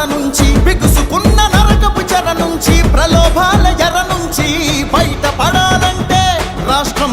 జర నుంచి బిగుసుకున్న నరకపు చెర నుంచి ప్రలోభాల ఎర నుంచి బయటపడాలంటే రాష్ట్రం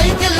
Haydi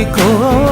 Nicole.